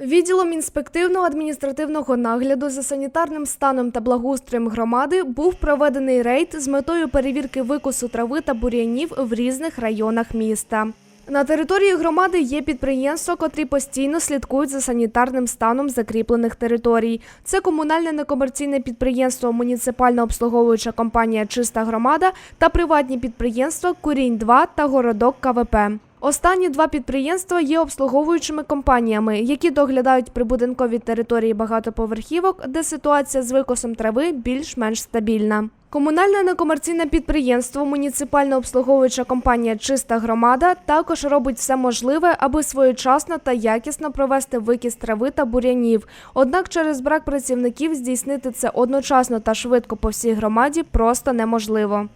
Відділом інспективного адміністративного нагляду за санітарним станом та благоустроєм громади був проведений рейд з метою перевірки викосу трави та бур'янів в різних районах міста. На території громади є підприємства, котрі постійно слідкують за санітарним станом закріплених територій. Це комунальне некомерційне підприємство Муніципальна обслуговуюча компанія Чиста громада та приватні підприємства Курінь 2 та Городок КВП. Останні два підприємства є обслуговуючими компаніями, які доглядають прибудинкові території багатоповерхівок, де ситуація з викосом трави більш-менш стабільна. Комунальне некомерційне підприємство Муніципальна обслуговуюча компанія Чиста громада також робить все можливе, аби своєчасно та якісно провести викис трави та бур'янів. Однак через брак працівників здійснити це одночасно та швидко по всій громаді просто неможливо.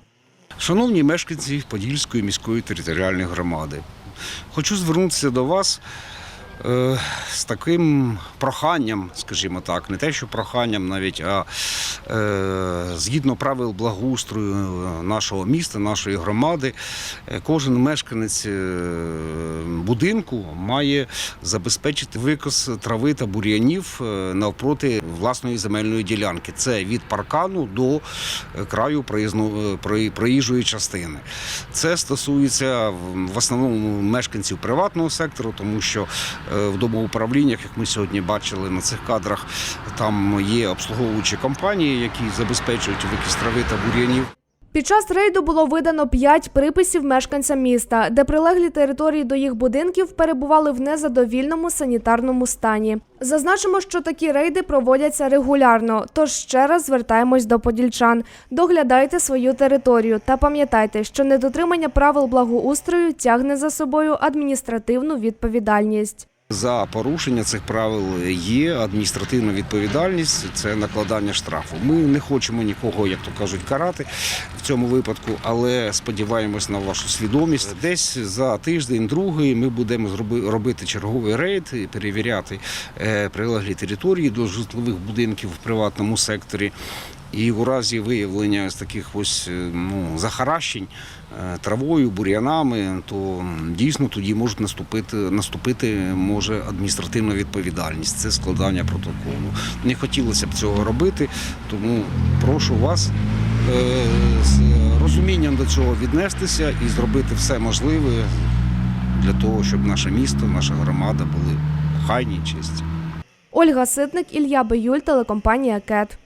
Шановні мешканці Подільської міської територіальної громади, хочу звернутися до вас е, з таким проханням, скажімо так, не те, що проханням навіть, а е, згідно правил благоустрою нашого міста, нашої громади, е, кожен мешканець е, будинку має забезпечити викос трави та бур'янів навпроти власної земельної ділянки. Це від паркану до краю проїзну- проїжджої частини. Це стосується в- основному мешканців приватного сектору, тому що в домоуправліннях, як ми сьогодні бачили на цих кадрах, там є обслуговуючі компанії, які забезпечують викис трави та бур'янів. Під час рейду було видано п'ять приписів мешканцям міста, де прилеглі території до їх будинків перебували в незадовільному санітарному стані. Зазначимо, що такі рейди проводяться регулярно. Тож ще раз звертаємось до подільчан. Доглядайте свою територію та пам'ятайте, що недотримання правил благоустрою тягне за собою адміністративну відповідальність. За порушення цих правил є адміністративна відповідальність, це накладання штрафу. Ми не хочемо нікого, як то кажуть, карати в цьому випадку, але сподіваємось на вашу свідомість. Десь за тиждень, другий, ми будемо робити черговий рейд і перевіряти е, прилеглі території до житлових будинків в приватному секторі. І у разі виявлення з таких ось е, ну, захаращень е, травою, бур'янами, то дійсно тоді можуть наступити, наступити може адміністративна відповідальність. Це складання протоколу. Не хотілося б цього робити, тому прошу вас е, з розумінням до цього віднестися і зробити все можливе для того, щоб наше місто, наша громада були хайні, чисті. Ольга Ситник, Ілля Биюль, телекомпанія КЕТ.